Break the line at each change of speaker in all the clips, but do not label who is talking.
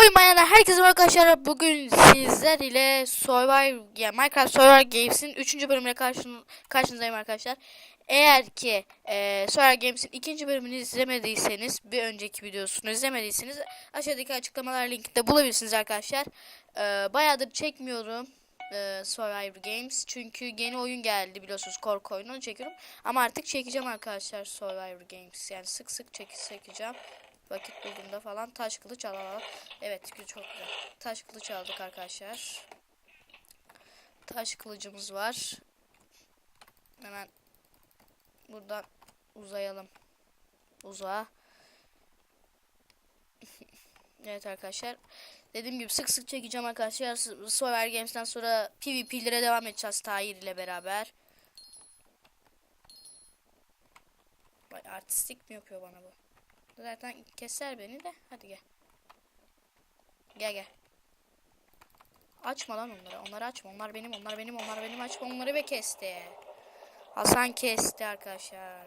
Oyun manyadan herkese arkadaşlar. Bugün sizler ile Survivor, yani Minecraft Survivor Games'in 3. bölümüne karşın, karşınızdayım arkadaşlar. Eğer ki e, Survivor Games'in ikinci bölümünü izlemediyseniz, bir önceki videosunu izlemediyseniz aşağıdaki açıklamalar linkinde bulabilirsiniz arkadaşlar. E, bayağıdır çekmiyorum e, Survivor Games çünkü yeni oyun geldi biliyorsunuz korku oyunu çekiyorum. Ama artık çekeceğim arkadaşlar Survivor Games yani sık sık çek çekeceğim vakit bulduğumda falan taş kılıç alalım. Evet çok güzel. Taş kılıç aldık arkadaşlar. Taş kılıcımız var. Hemen buradan uzayalım. Uzağa. evet arkadaşlar. Dediğim gibi sık sık çekeceğim arkadaşlar. Survivor Games'ten sonra PvP'lere devam edeceğiz Tahir ile beraber. Vay artistik mi yapıyor bana bu? Zaten keser beni de. Hadi gel. Gel gel. Açma lan onları. Onları açma. Onlar benim. Onlar benim. Onlar benim. Açma onları ve kesti. Hasan kesti arkadaşlar.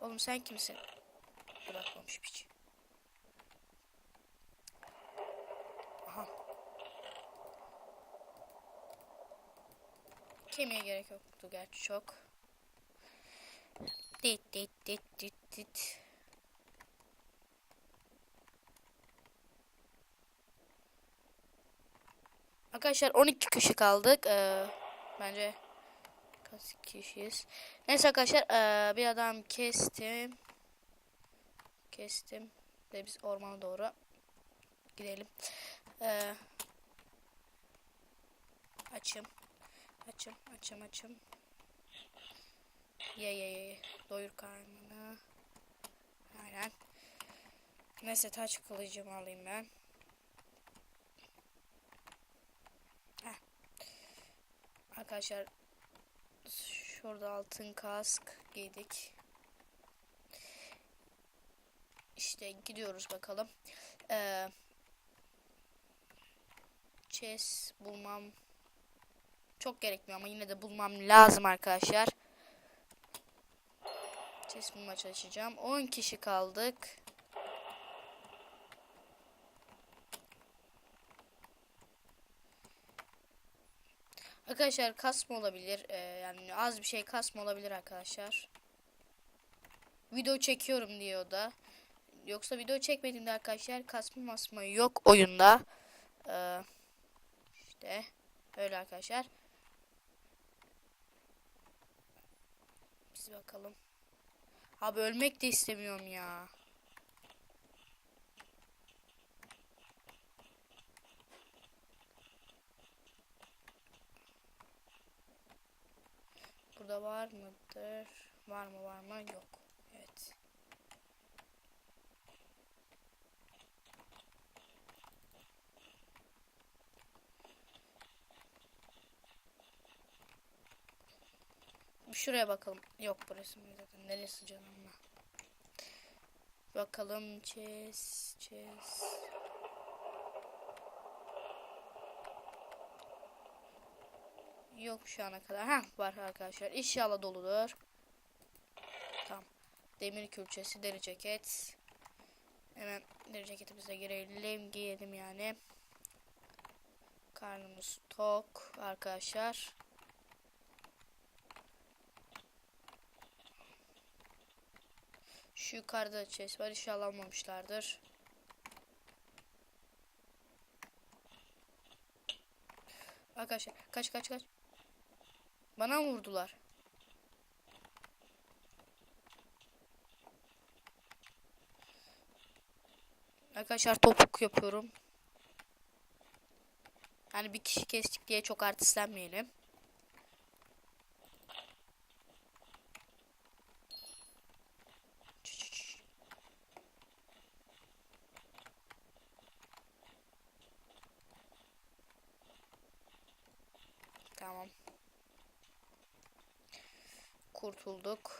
Oğlum sen kimsin? Bırakmamış piç. Aha. Kemiğe gerek yoktu gerçi çok. Dit dit dit dit dit. Arkadaşlar 12 kişi kaldık. Ee, bence kaç kişiyiz? Neyse arkadaşlar ee, bir adam kestim. Kestim. Ve biz ormana doğru gidelim. Ee, açım. Açım, açım, açım. Ye ye ye. Doyur karnını. Aynen. Neyse taş kılıcımı alayım ben. Arkadaşlar şurada altın kask giydik. İşte gidiyoruz bakalım. Ee, chess bulmam çok gerekmiyor ama yine de bulmam lazım arkadaşlar. Chess bulmaya çalışacağım. 10 kişi kaldık. Arkadaşlar kasma olabilir. Ee, yani az bir şey kasma olabilir arkadaşlar. Video çekiyorum diyor da. Yoksa video çekmediğimde arkadaşlar kasma masma yok oyunda. Ee, işte öyle arkadaşlar. Biz bakalım. Abi ölmek de istemiyorum ya. Burada var mıdır? Var mı var mı? Yok. Evet. Şuraya bakalım. Yok burası mı zaten? Neresi canım? Bakalım. Chess. Chess. Yok şu ana kadar. Ha var arkadaşlar. İnşallah doludur. Tamam. Demir külçesi, deri ceket. Hemen deri ceketimize girelim. Giyelim yani. Karnımız tok arkadaşlar. Şu yukarıda chest var. İnşallah almamışlardır. Arkadaşlar kaç kaç kaç. Bana vurdular? Arkadaşlar topuk yapıyorum. Yani bir kişi kestik diye çok artistlenmeyelim. Tamam. Kurtulduk.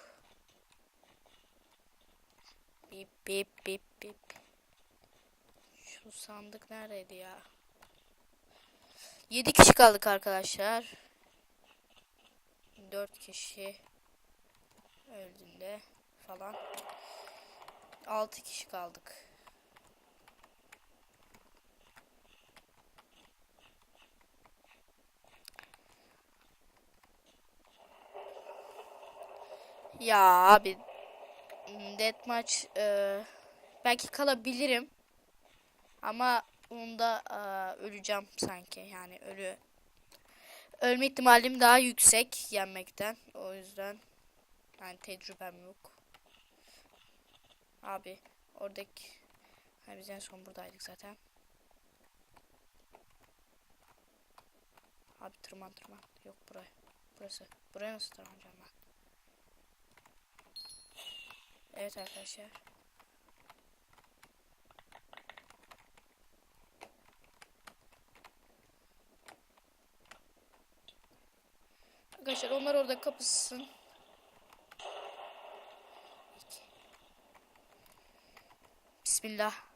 Bip bip bip bip. Şu sandık neredeydi ya? 7 kişi kaldık arkadaşlar. 4 kişi öldüğünde falan. 6 kişi kaldık. Ya abi deathmatch e, belki kalabilirim. Ama onda e, öleceğim sanki. Yani ölü ölme ihtimalim daha yüksek yenmekten. O yüzden yani tecrübem yok. Abi oradaki ha, biz en son buradaydık zaten. Abi tırman tırman. Yok buraya. Burası. Buraya nasıl tırmanacağım ben Evet arkadaşlar. Arkadaşlar onlar orada kapışsın. Bismillah.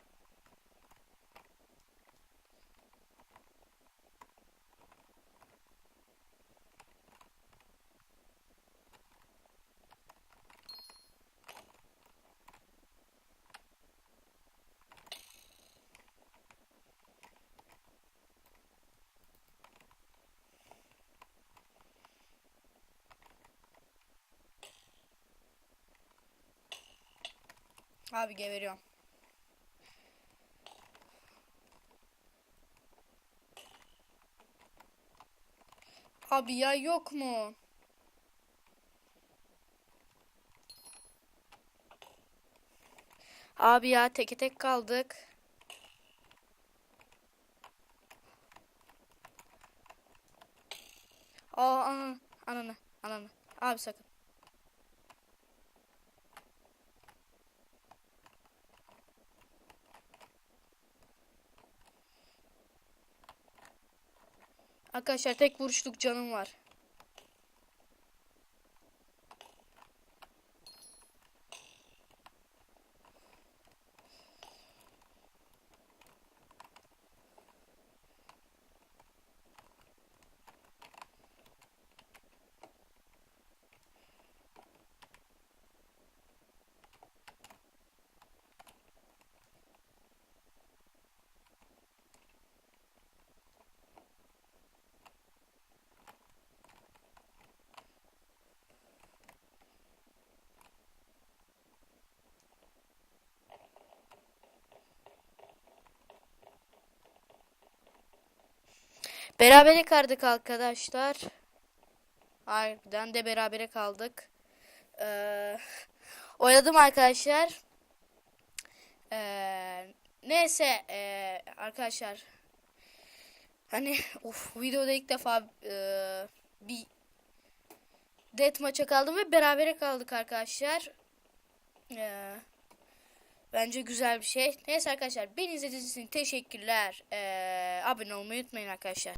Abi geberiyorum. Abi ya yok mu? Abi ya teke tek kaldık. Aa ananı ananı ananı. Abi sakın. Arkadaşlar tek vuruşluk canım var. Berabere kaldık arkadaşlar. Harbiden de berabere kaldık. Ee, oynadım arkadaşlar. Ee, neyse ee, arkadaşlar. Hani of videoda ilk defa ee, bir death maça kaldım ve berabere kaldık arkadaşlar. Ee, bence güzel bir şey. Neyse arkadaşlar beni izlediğiniz için teşekkürler. Ee, abone olmayı unutmayın arkadaşlar.